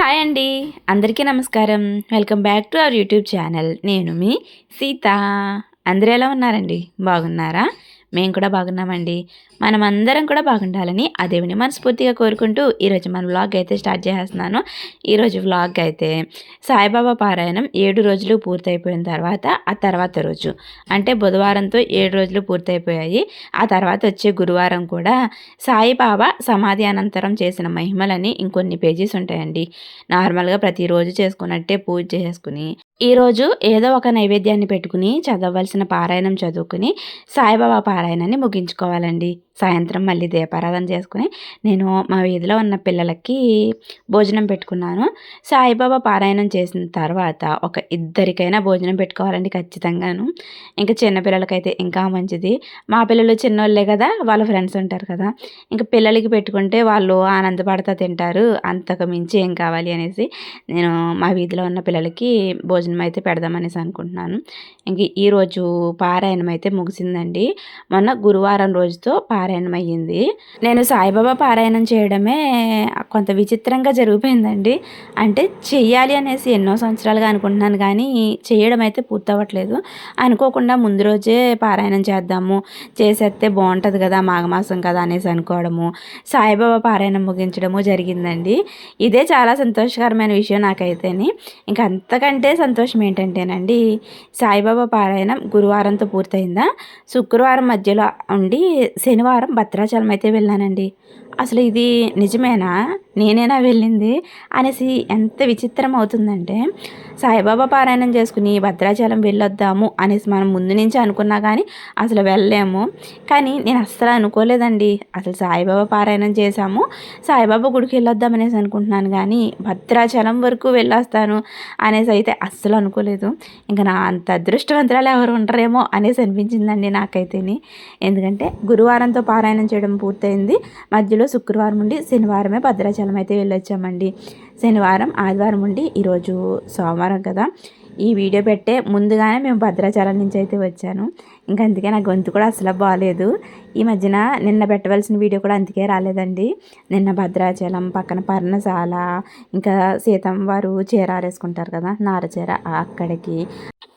Hi అండి. అందరికీ నమస్కారం. Welcome back to our YouTube channel. నేను మీ సీత. అందరూ ఎలా ఉన్నారండి? బాగున్నారా? మేము కూడా బాగున్నామండి. మనం అందరం కూడా బాగుండాలని ఆ దేవుని మనస్ఫూర్తిగా కోరుకుంటూ ఈరోజు మన వ్లాగ్ అయితే స్టార్ట్ చేస్తున్నాను. ఈరోజు వ్లాగ్ అయితే సాయిబాబా పారాయణం ఏడు రోజులు పూర్తయిపోయిన తర్వాత ఆ తర్వాత రోజు. అంటే బుధవారంతో ఏడు రోజులు పూర్తయిపోయాయి. ఆ తర్వాత వచ్చే గురువారం కూడా సాయిబాబా సమాధి అనంతరం చేసిన మహిమలని ఇంకొన్ని పేజీస్ ఉంటాయండి. నార్మల్గా ప్రతిరోజు చేసుకున్నట్టే పూజ చేసుకుని ఈరోజు ఏదో ఒక నైవేద్యాన్ని పెట్టుకుని చదవలసిన పారాయణం చదువుకుని సాయిబాబా పారాయణాన్ని ముగించుకోవాలండి. సాయంత్రం మళ్ళీ దీపారాధన చేసుకుని నేను మా వీధిలో ఉన్న పిల్లలకి భోజనం పెట్టుకున్నాను. సాయిబాబా పారాయణం చేసిన తర్వాత ఒక ఇద్దరికైనా భోజనం పెట్టుకోవాలండి ఖచ్చితంగాను. ఇంకా చిన్నపిల్లలకైతే ఇంకా మంచిది. మా పిల్లలు చిన్నోళ్ళే కదా వాళ్ళ ఫ్రెండ్స్ ఉంటారు కదా. ఇంకా పిల్లలకి పెట్టుకుంటే వాళ్ళు ఆనందపడతా తింటారు. అంతకు మించి ఏం కావాలి అనేసి నేను మా వీధిలో ఉన్న పిల్లలకి భోజనం అయితే పెడదామనేసి అనుకుంటున్నాను. ఇంక ఈరోజు పారాయణం అయితే ముగిసిందండి. మొన్న గురువారం రోజుతో పారాయణం అయ్యింది నేను సాయిబాబా పారాయణం చేయడమే కొంత విచిత్రంగా జరిగిపోయిందండి. అంటే చెయ్యాలి అనేసి ఎన్నో సంవత్సరాలుగా అనుకుంటున్నాను కానీ చేయడం అయితే పూర్తవ్వట్లేదు. అనుకోకుండా ముందు రోజే పారాయణం చేద్దాము. చేసేస్తే బాగుంటుంది కదా మాఘమాసం కదా అనేసి అనుకోవడము. సాయిబాబా పారాయణం ముగించడము జరిగిందండి. ఇదే చాలా సంతోషకరమైన విషయం నాకైతేని. ఇంక అంతకంటే సంతోషం సంతోషం ఏంటంటేనండి సాయిబాబా పారాయణం గురువారంతో పూర్తయిందా? శుక్రవారం మధ్యలో ఉండి శనివారం భద్రాచలం అయితే వెళ్ళానండి. అసలు ఇది నిజమేనా? నేనేనా వెళ్ళింది? అనేసి ఎంత విచిత్రం అవుతుందంటే సాయిబాబా పారాయణం చేసుకుని భద్రాచలం వెళ్ళొద్దాము అనేసి మనం ముందు నుంచి అనుకున్నా కానీ అసలు వెళ్ళలేము. కానీ నేను అస్సలు అనుకోలేదండి. అసలు సాయిబాబా పారాయణం చేశాము. సాయిబాబా గుడికి వెళ్ళొద్దాం అనేసి అనుకుంటున్నాను కానీ భద్రాచలం వరకు వెళ్ళొస్తాను అనేసి అయితే అస్సలు అనుకోలేదు. ఇంకా నా అంత అదృష్టవంతురాలు ఎవరు ఉంటారేమో అనేసి అనిపించిందండి నాకైతేని. ఎందుకంటే గురువారంతో పారాయణం చేయడం పూర్తయింది. మధ్యలో శుక్రవారం నుండి శనివారమే భద్రాచలం అయితే వెళ్ళొచ్చామండి. శనివారం ఆదివారం ఉండి ఈరోజు సోమవారం కదా. ఈ వీడియో పెట్టే ముందుగానే మేము భద్రాచలం నుంచి అయితే వచ్చాను. ఇంకా అందుకే నా గొంతు కూడా అసలు బాగాలేదు ఈ మధ్యన నిన్న పెట్టవలసిన వీడియో కూడా అందుకే రాలేదండి. నిన్న భద్రాచలం పక్కన పర్ణశాల ఇంకా సీతమ్మ వారు చీర ఆరేసుకుంటారు కదా నారచీర అక్కడికి.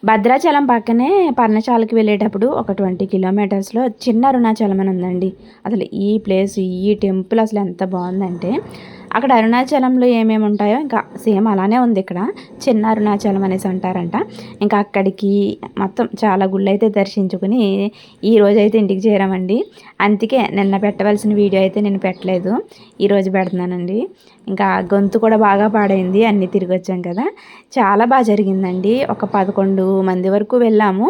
భద్రాచలం పక్కనే పర్ణశాలకి వెళ్ళేటప్పుడు ఒక ట్వంటీ కిలోమీటర్స్లో చిన్న అరుణాచలం అని ఉందండి. అసలు ఈ ప్లేస్ ఈ టెంపుల్ అసలు ఎంత బాగుందంటే అక్కడ అరుణాచలంలో ఏమేమి ఉంటాయో ఇంకా సేమ్ అలానే ఉంది ఇక్కడ. చిన్న అరుణాచలం అనేసి అంటారంట. ఇంకా అక్కడికి మొత్తం చాలా గుళ్ళు అయితే దర్శించుకుని ఈ రోజు అయితే ఇంటికి చేరామండి. అందుకే నిన్న పెట్టవలసిన వీడియో అయితే నేను పెట్టలేదు. ఈరోజు పెడుతున్నానండి. ఇంకా గొంతు కూడా బాగా పాడైంది అన్నీ తిరిగి వచ్చాం కదా. చాలా బాగా జరిగిందండి. ఒక పదకొండు మంది వరకు వెళ్ళాము.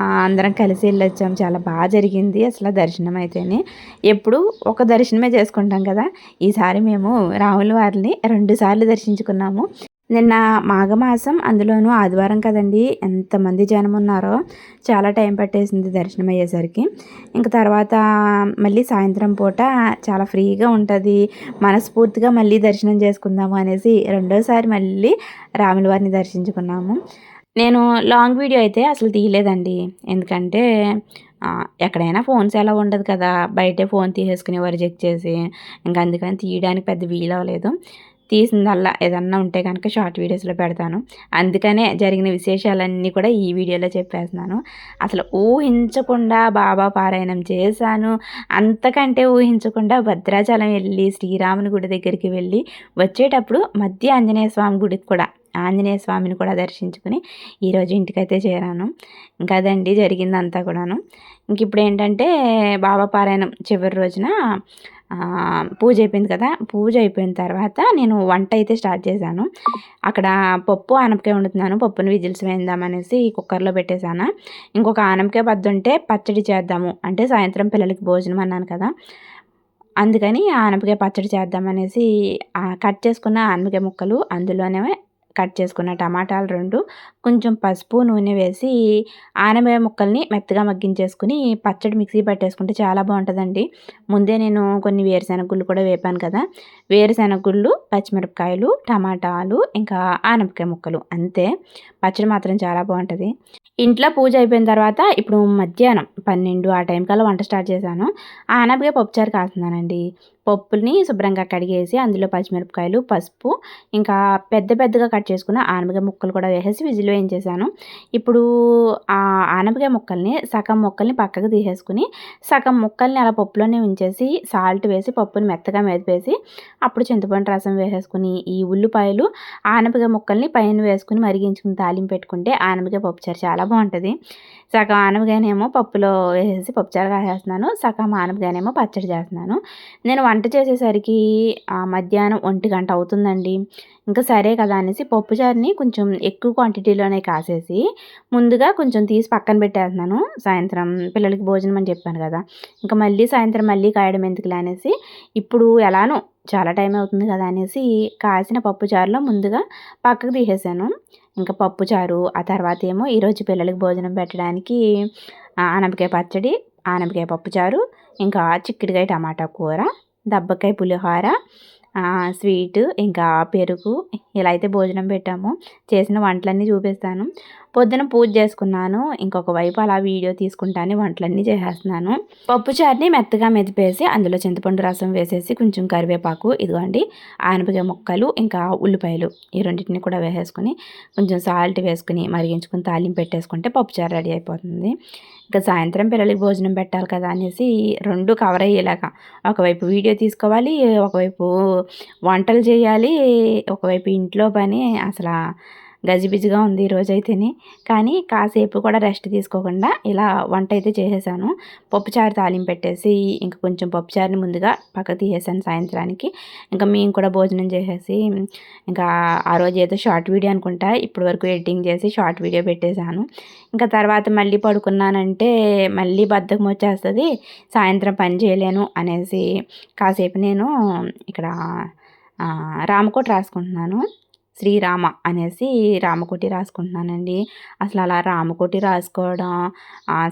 అందరం కలిసి వెళ్ళొచ్చాం. చాలా బాగా జరిగింది అసలు దర్శనం అయితేనే. ఎప్పుడు ఒక దర్శనమే చేసుకుంటాం కదా. ఈసారి మేము రాముల వారిని రెండుసార్లు దర్శించుకున్నాము. నిన్న మాఘమాసం అందులోనూ ఆదివారం కదండి ఎంతమంది జనం ఉన్నారో చాలా టైం పట్టేసింది దర్శనం అయ్యేసరికి. ఇంకా తర్వాత మళ్ళీ సాయంత్రం పూట చాలా ఫ్రీగా ఉంటుంది. మనస్ఫూర్తిగా మళ్ళీ దర్శనం చేసుకుందాము అనేసి రెండోసారి మళ్ళీ రాముల వారిని దర్శించుకున్నాము. నేను లాంగ్ వీడియో అయితే అసలు తీయలేదండి. ఎందుకంటే ఎక్కడైనా ఫోన్స్ ఎలా ఉండదు కదా. బయటే ఫోన్ తీసేసుకుని వారు చెక్ చేసి ఇంకా అందుకని తీయడానికి పెద్ద వీలు అవ్వలేదు. తీసిందల్లా ఏదన్నా ఉంటే కనుక షార్ట్ వీడియోస్లో పెడతాను. అందుకనే జరిగిన విశేషాలన్నీ కూడా ఈ వీడియోలో చెప్పేస్తున్నాను. అసలు ఊహించకుండా బాబా పారాయణం చేశాను. అంతకంటే ఊహించకుండా భద్రాచలం వెళ్ళి శ్రీరాముని గుడి దగ్గరికి వెళ్ళి వచ్చేటప్పుడు మధ్య ఆంజనేయ స్వామి గుడికి కూడా ఆంజనేయ స్వామిని కూడా దర్శించుకుని ఈరోజు ఇంటికైతే చేరాను. ఇంకా అదండి జరిగిందంతా కూడాను. ఇంక ఇప్పుడు ఏంటంటే బాబా పారాయణం చివరి రోజున పూజ అయిపోయింది కదా పూజ అయిపోయిన తర్వాత నేను వంట అయితే స్టార్ట్ చేశాను. అక్కడ పప్పు ఆనపకాయ వండుతున్నాను పప్పుని విజిల్స్ వేద్దామనేసి కుక్కర్లో పెట్టేశాను. ఇంకొక ఆనపకాయ పద్దుంటే పచ్చడి చేద్దాము. అంటే సాయంత్రం పిల్లలకి భోజనం అన్నాను కదా. అందుకని ఆనపకాయ పచ్చడి చేద్దామనేసి కట్ చేసుకున్న ఆనపకాయ ముక్కలు అందులోనే కట్ చేసుకున్న టమాటాలు రెండు కొంచెం పసుపు నూనె వేసి ఆనమే ముక్కల్ని మెత్తగా మగ్గించేసుకుని పచ్చడి మిక్సీ పట్టేసుకుంటే చాలా బాగుంటుందండి. ముందే నేను కొన్ని వేరుశెనగుళ్ళు కూడా వేపాను కదా. వేరుశెనగుళ్ళు పచ్చిమిరపకాయలు టమాటాలు ఇంకా ఆనపకాయ ముక్కలు అంతే. పచ్చడి మాత్రం చాలా బాగుంటుంది. ఇంట్లో పూజ అయిపోయిన తర్వాత ఇప్పుడు మధ్యాహ్నం పన్నెండు ఆ టైం కల్లా వంట స్టార్ట్ చేశాను. ఆనపకాయ పప్పుచారు కాస్తున్నానండి. పప్పుని శుభ్రంగా కడిగేసి అందులో పచ్చిమిరపకాయలు పసుపు ఇంకా పెద్ద పెద్దగా కట్ చేసుకున్న ఆనపకాయ ముక్కలు కూడా వేసేసి విజిల్ వేయించేసాను ఇప్పుడు ఆ ఆనపకాయ ముక్కల్ని సగం ముక్కల్ని పక్కకు తీసేసుకుని సగం ముక్కల్ని అలా పప్పులోనే ఉంచేసి సాల్ట్ వేసి పప్పుని మెత్తగా మెదిపేసి అప్పుడు చింతపండు రసం వేసేసుకుని ఈ ఉల్లిపాయలు ఆనపకాయ ముక్కల్ని పైన వేసుకుని మరిగించుకుని తాలింపు పెట్టుకుంటే ఆనపకాయ పప్పుచారు చాలా బాగుంటుంది. సగం ఆనపకాయనేమో పప్పులో వేసేసి పప్పుచారు కాసేస్తున్నాను సగం ఆనపకాయనేమో పచ్చడి చేస్తున్నాను. నేను వంట చేసేసరికి మధ్యాహ్నం ఒంటి గంట అవుతుందండి. ఇంకా సరే కదా అనేసి పప్పుచారుని కొంచెం ఎక్కువ క్వాంటిటీలోనే కాసేసి ముందుగా కొంచెం తీసి పక్కన పెట్టేస్తున్నాను. సాయంత్రం పిల్లలకి భోజనం అని చెప్పాను కదా. ఇంకా మళ్ళీ సాయంత్రం మళ్ళీ కాయడం ఎందుకులే అనేసి ఇప్పుడు ఎలానో చాలా టైం అవుతుంది కదా అనేసి కాసిన పప్పుచారులో ముందుగా పక్కకు తీసేసాను. ఇంకా పప్పుచారు ఆ తర్వాత ఏమో ఈరోజు పిల్లలకి భోజనం పెట్టడానికి ఆనపకాయ పచ్చడి ఆనపకాయ పప్పుచారు ఇంకా చిక్కుడుకాయ టమాటా కూర దబ్బకాయ పులిహోర స్వీటు ఇంకా పెరుగు ఇలా అయితే భోజనం పెట్టాము. చేసిన వంటలన్నీ చూపిస్తాను. పొద్దున పూజ చేసుకున్నాను. ఇంకొక వైపు అలా వీడియో తీసుకుంటానే వంటలన్నీ చేసేస్తున్నాను. పప్పు చారుని మెత్తగా మెదిపేసి అందులో చింతపండు రసం వేసేసి కొంచెం కరివేపాకు ఇదిగోండి ఆనపకాయ ముక్కలు ఇంకా ఉల్లిపాయలు ఈ రెండింటిని కూడా వేసేసుకొని కొంచెం సాల్ట్ వేసుకుని మరిగించుకుని తాలింపు పెట్టేసుకుంటే పప్పుచారు రెడీ అయిపోతుంది. ఇంకా సాయంత్రం పిల్లలకి భోజనం పెట్టాలి కదా అనేసి రెండు కవర్ అయ్యేలాగా ఒకవైపు వీడియో తీసుకోవాలి ఒకవైపు వంటలు చేయాలి ఒకవైపు ఇంట్లో పని అసలు గజిబిజిగా ఉంది ఈరోజు కానీ కాసేపు కూడా రెస్ట్ తీసుకోకుండా ఇలా వంట అయితే చేసేసాను పప్పుచారు తాలింపు పెట్టేసి ఇంకా కొంచెం పప్పుచారుని ముందుగా పక్క తీసేసాను సాయంత్రానికి. ఇంకా మేము కూడా భోజనం చేసేసి ఇంకా ఆ రోజు ఏదో షార్ట్ వీడియో అనుకుంటా ఇప్పటి వరకు ఎడిటింగ్ చేసి షార్ట్ వీడియో పెట్టేశాను. ఇంకా తర్వాత మళ్ళీ పడుకున్నానంటే మళ్ళీ బద్దకం వచ్చేస్తుంది సాయంత్రం పని చేయలేను అనేసి కాసేపు నేను ఇక్కడ రామకోట రాసుకుంటున్నాను. శ్రీరామ అనేసి రామకోటి రాసుకుంటున్నానండి. అసలు అలా రామకోటి రాసుకోవడం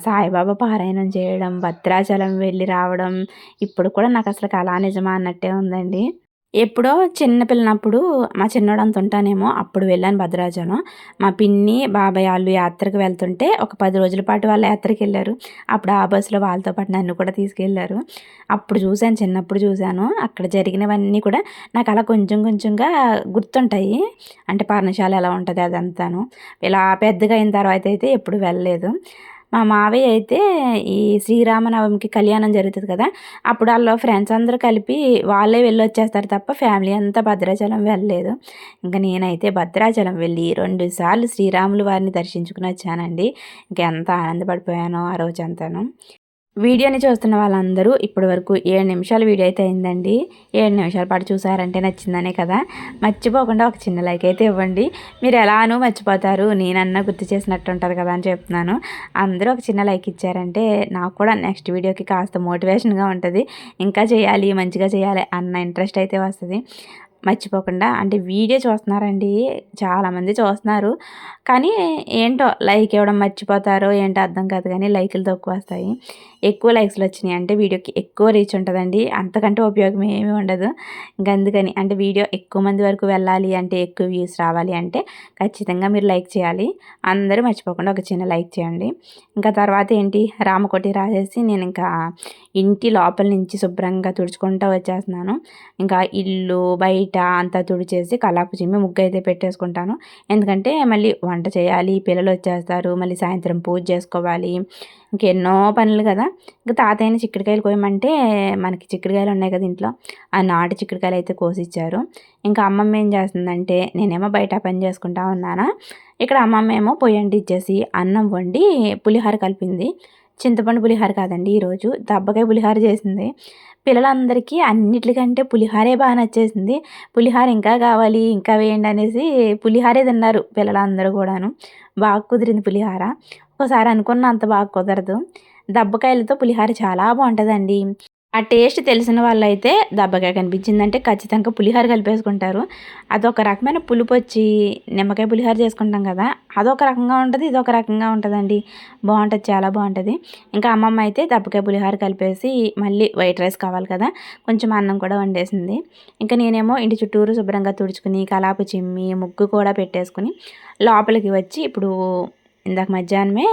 సాయిబాబా పారాయణం చేయడం భద్రాచలం వెళ్ళి రావడం ఇప్పుడు కూడా నాకు అసలు కళా నిజమా అన్నట్టే ఉందండి. ఎప్పుడో చిన్న పిల్లనప్పుడు మా చిన్నోడు అంత ఉంటానేమో అప్పుడు వెళ్ళాను భద్రాచలం. మా పిన్ని బాబాయ్ వాళ్ళు యాత్రకు వెళ్తుంటే ఒక పది రోజుల పాటు వాళ్ళ యాత్రకి వెళ్ళారు. అప్పుడు ఆ బస్సులో వాళ్ళతో పాటు నన్ను కూడా తీసుకెళ్ళారు. అప్పుడు చూశాను చిన్నప్పుడు చూశాను. అక్కడ జరిగినవన్నీ కూడా నాకు అలా కొంచెం కొంచెంగా గుర్తుంటాయి. అంటే పర్ణశాల ఎలా ఉంటుంది అదంతాను. ఇలా పెద్దగా అయిన తర్వాత అయితే ఎప్పుడు వెళ్ళలేదు. మా మావయ్య అయితే ఈ శ్రీరామనవమికి కళ్యాణం జరుగుతుంది కదా అప్పుడు వాళ్ళు ఫ్రెండ్స్ అందరూ కలిపి వాళ్ళే వెళ్ళి వచ్చేస్తారు తప్ప ఫ్యామిలీ అంతా భద్రాచలం వెళ్ళలేదు. ఇంకా నేనైతే భద్రాచలం వెళ్ళి రెండు సార్లు శ్రీరాములు వారిని దర్శించుకుని వచ్చానండి. ఇంకెంత ఆనందపడిపోయానో ఆ రోజు అంతాను వీడియోని చూస్తున్న వాళ్ళందరూ ఇప్పటి వరకు ఏడు నిమిషాలు వీడియో అయితే అయిందండి. ఏడు నిమిషాల పాటు చూసారంటే నచ్చిందనే కదా. మర్చిపోకుండా ఒక చిన్న లైక్ అయితే ఇవ్వండి. మీరు ఎలానూ మర్చిపోతారు. నేనన్నా గుర్తు చేసినట్టు ఉంటుంది కదా అని చెప్తున్నాను. అందరూ ఒక చిన్న లైక్ ఇచ్చారంటే నాకు కూడా నెక్స్ట్ వీడియోకి కాస్త మోటివేషన్గా ఉంటుంది. ఇంకా చేయాలి మంచిగా చేయాలి అన్న ఇంట్రెస్ట్ అయితే వస్తుంది. మర్చిపోకుండా అంటే వీడియో చూస్తున్నారండి చాలామంది చూస్తున్నారు. కానీ ఏంటో లైక్ ఇవ్వడం మర్చిపోతారో ఏంటో అర్థం కాదు కానీ లైకులు తక్కువ వస్తాయి. ఎక్కువ లైక్స్లు వచ్చినాయి అంటే వీడియోకి ఎక్కువ రీచ్ ఉంటుందండి. అంతకంటే ఉపయోగం ఏమీ ఉండదు. ఇంకా అందుకని అంటే వీడియో ఎక్కువ మంది వరకు వెళ్ళాలి అంటే ఎక్కువ వ్యూస్ రావాలి అంటే ఖచ్చితంగా మీరు లైక్ చేయాలి. అందరూ మర్చిపోకుండా ఒక చిన్న లైక్ చేయండి. ఇంకా తర్వాత ఏంటి రామకోటి రాసేసి నేను ఇంకా ఇంటి లోపల నుంచి శుభ్రంగా తుడుచుకుంటూ వచ్చేస్తున్నాను. ఇంకా ఇల్లు బయట అంతా తుడిచేసి కలాపు చిమ్మి ముగ్గు అయితే పెట్టేసుకుంటాను. ఎందుకంటే మళ్ళీ వంట చేయాలి పిల్లలు వచ్చేస్తారు మళ్ళీ సాయంత్రం పూజ చేసుకోవాలి. ఇంకెన్నో పనులు కదా. ఇంకా తాతయ్యని చిక్కుడుకాయలు కోయమంటే మనకి చిక్కుడుకాయలు ఉన్నాయి కదా ఇంట్లో. ఆ నాటు చిక్కుడుకాయలు అయితే కోసిచ్చారు. ఇంకా అమ్మమ్మ ఏం చేస్తుందంటే నేనేమో బయట పని చేసుకుంటా ఉన్నానా. ఇక్కడ అమ్మమ్మ ఏమో పొయ్యండి ఇచ్చేసి అన్నం వండి పులిహోర కలిపింది. చింతపండు పులిహోర కాదండి ఈరోజు. దబ్బకాయ పులిహోర చేసింది. పిల్లలందరికీ అన్నిటికంటే పులిహారే బాగా నచ్చేసింది. పులిహార ఇంకా కావాలి ఇంకా వేయండి అనేసి పులిహారే తిన్నారు పిల్లలందరూ కూడాను. బాగా కుదిరింది పులిహార. ఒకసారి అనుకున్న అంత బాగా కుదరదు. దబ్బకాయలతో పులిహార చాలా బాగుంటుందండి. ఆ టేస్ట్ తెలిసిన వాళ్ళైతే దెబ్బగా కనిపించిందంటే ఖచ్చితంగా పులిహోర కలిపేసుకుంటారు. అదొక రకమైన పులుపు వచ్చి నిమ్మకాయ పులిహోర చేసుకుంటాం కదా అదొక రకంగా ఉంటుంది ఇదొక రకంగా ఉంటుందండి. బాగుంటుంది చాలా బాగుంటుంది. ఇంకా అమ్మమ్మ అయితే దెబ్బకాయ పులిహోర కలిపేసి మళ్ళీ వైట్ రైస్ కావాలి కదా కొంచెం అన్నం కూడా వండేసింది. ఇంకా నేనేమో ఇంటి చుట్టూరు శుభ్రంగా తుడుచుకుని కలాపు చిమ్మి ముగ్గు కూడా పెట్టేసుకుని లోపలికి వచ్చి ఇప్పుడు ఇందాక మధ్యాహ్నమే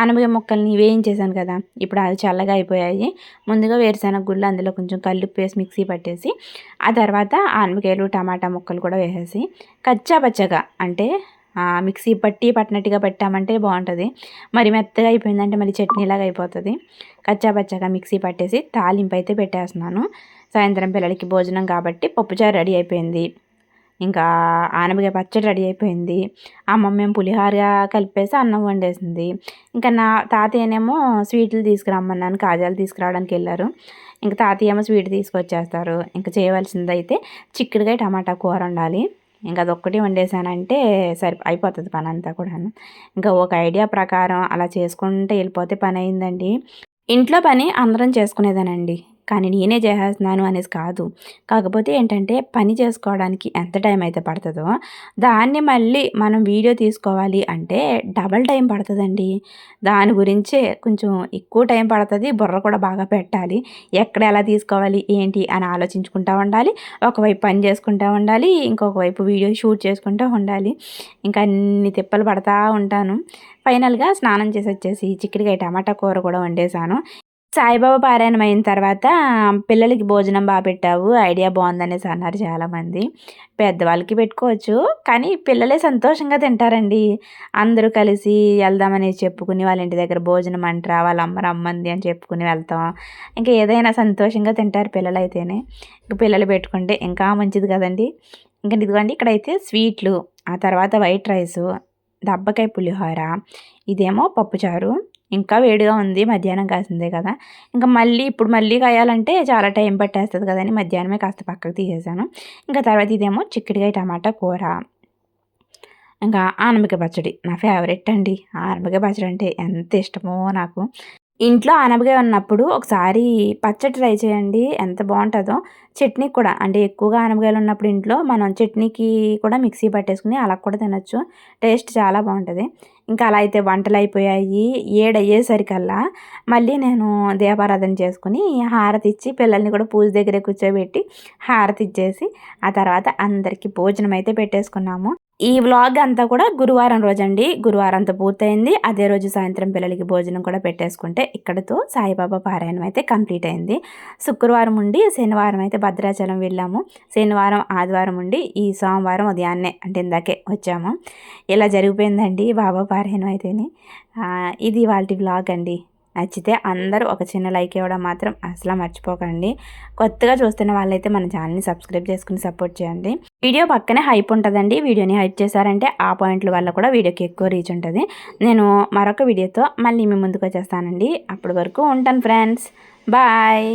ఆనపకాయ ముక్కల్ని వేయించేసాను కదా ఇప్పుడు అవి చల్లగా అయిపోయాయి. ముందుగా వేరుశనగ గుళ్ళు అందులో కొంచెం కల్లుప్పు వేసి మిక్సీ పట్టేసి ఆ తర్వాత ఆనపకాయలు టమాటా ముక్కలు కూడా వేసేసి కచ్చా పచ్చగా అంటే మిక్సీ పట్టి పట్టినట్టుగా పెట్టామంటే బాగుంటుంది. మరి మెత్తగా అయిపోయిందంటే మరి చట్నీలాగా అయిపోతుంది. కచ్చా పచ్చగా మిక్సీ పట్టేసి తాలింపు అయితే పెట్టేస్తున్నాను. సాయంత్రం పిల్లలకి భోజనం కాబట్టి పప్పుచారు రెడీ అయిపోయింది. ఇంకా ఆనపకాయ పచ్చడి రెడీ అయిపోయింది. అమ్మమ్మ పులిహోర కలిపేసి అన్నం వండేసింది. ఇంకా నా తాతయ్యనేమో స్వీట్లు తీసుకురమ్మన్నాను కాజాలు తీసుకురావడానికి వెళ్ళారు. ఇంకా తాతయ్య ఏమో స్వీట్ తీసుకొచ్చేస్తారు. ఇంకా చేయవలసింది అయితే చిక్కుడుగా టమాటా కూర ఉండాలి ఇంకా అదొక్కటి వండేసానంటే సరి అయిపోతుంది పని అంతా కూడాను. ఇంకా ఒక ఐడియా ప్రకారం అలా చేసుకుంటే వెళ్ళిపోతే పని అయిందండి ఇంట్లో పని అందరం చేసుకునేదానండి. కానీ నేనే చేసేస్తున్నాను అనేసి కాదు. కాకపోతే ఏంటంటే పని చేసుకోవడానికి ఎంత టైం అయితే పడుతుందో దాన్ని మళ్ళీ మనం వీడియో తీసుకోవాలి అంటే డబల్ టైం పడుతుందండి. దాని గురించే కొంచెం ఎక్కువ టైం పడుతుంది బుర్ర కూడా బాగా పెట్టాలి. ఎక్కడ ఎలా తీసుకోవాలి ఏంటి అని ఆలోచించుకుంటూ ఉండాలి. ఒకవైపు పని చేసుకుంటూ ఉండాలి ఇంకొక వైపు వీడియో షూట్ చేసుకుంటూ ఉండాలి. ఇంకా అన్ని తిప్పలు పడతా ఉంటాను. ఫైనల్గా స్నానం చేసి వచ్చేసి చిక్కుడుకాయ టమాటా కూర కూడా వండేసాను సాయిబాబా పారాయణం అయిన తర్వాత పిల్లలకి భోజనం బాగా పెట్టావు ఐడియా బాగుందనేసి అన్నారు చాలామంది. పెద్దవాళ్ళకి పెట్టుకోవచ్చు కానీ పిల్లలే సంతోషంగా తింటారండి. అందరూ కలిసి వెళ్దామనేసి చెప్పుకుని వాళ్ళ ఇంటి దగ్గర భోజనం అంటారా వాళ్ళ అమ్మ రమ్మంది అని చెప్పుకుని వెళ్తాం. ఇంకా ఏదైనా సంతోషంగా తింటారు పిల్లలు అయితేనే ఇంకా పిల్లలు పెట్టుకుంటే ఇంకా మంచిది కదండి. ఇంకా ఇదిగోండి ఇక్కడైతే స్వీట్లు ఆ తర్వాత వైట్ రైసు దబ్బకాయ పులిహోర ఇదేమో పప్పుచారు. ఇంకా వేడిగా ఉంది మధ్యాహ్నం కాసిందే కదా. ఇంకా మళ్ళీ ఇప్పుడు మళ్ళీ కాయాలంటే చాలా టైం పట్టేస్తుంది కదని మధ్యాహ్నమే కాస్త పక్కకు తీసేసాను. ఇంకా తర్వాత ఇదేమో చిక్కుడుకాయ టమాటా కూర. ఇంకా ఆనమిక పచ్చడి నా ఫేవరెట్ అండి. ఆనమిక పచ్చడి అంటే ఎంత ఇష్టమో నాకు. ఇంట్లో ఆనపకాయ ఉన్నప్పుడు ఒకసారి పచ్చడి ట్రై చేయండి. ఎంత బాగుంటుందో. చట్నీ కూడా అంటే ఎక్కువగా ఆనపకాయలు ఉన్నప్పుడు ఇంట్లో మనం చట్నీకి కూడా మిక్సీ పట్టేసుకుని అలా కూడా తినొచ్చు. టేస్ట్ చాలా బాగుంటుంది. ఇంకా అలా అయితే వంటలు అయిపోయాయి. ఏడయ్యేసరికల్లా మళ్ళీ నేను దీపారాధన చేసుకుని హారతి ఇచ్చి పిల్లల్ని కూడా పూజ దగ్గరే కూర్చోబెట్టి హారతి ఇచ్చేసి ఆ తర్వాత అందరికీ భోజనం అయితే పెట్టేసుకున్నాము. ఈ వ్లాగ్ అంతా కూడా గురువారం రోజండి. గురువారం అంతా పూర్తయింది. అదే రోజు సాయంత్రం పిల్లలకి భోజనం కూడా పెట్టేసుకుంటే ఇక్కడతో సాయిబాబా పారాయణం అయితే కంప్లీట్ అయింది. శుక్రవారం ఉండి శనివారం అయితే భద్రాచలం వెళ్ళాము. శనివారం ఆదివారం ఉండి ఈ సోమవారం ఉదయాన్నే అంటే ఇందాకే వచ్చాము. ఇలా జరిగిపోయిందండి బాబా పారాయణం అయితేనే? ఇది వాళ్ళ వ్లాగ్ అండి. నచ్చితే అందరూ ఒక చిన్న లైక్ ఇవ్వడం మాత్రం అసలు మర్చిపోకండి. కొత్తగా చూస్తున్న వాళ్ళైతే మన ఛానల్ని సబ్స్క్రైబ్ చేసుకుని సపోర్ట్ చేయండి. వీడియో పక్కనే హైప్ ఉంటుందండి. వీడియోని హైప్ చేశారంటే ఆ పాయింట్ల వల్ల కూడా వీడియోకి ఎక్కువ రీచ్ ఉంటుంది. నేను మరొక వీడియోతో మళ్ళీ మీ ముందుకు వచ్చేస్తానండి. అప్పటి వరకు ఉంటాను ఫ్రెండ్స్. బాయ్.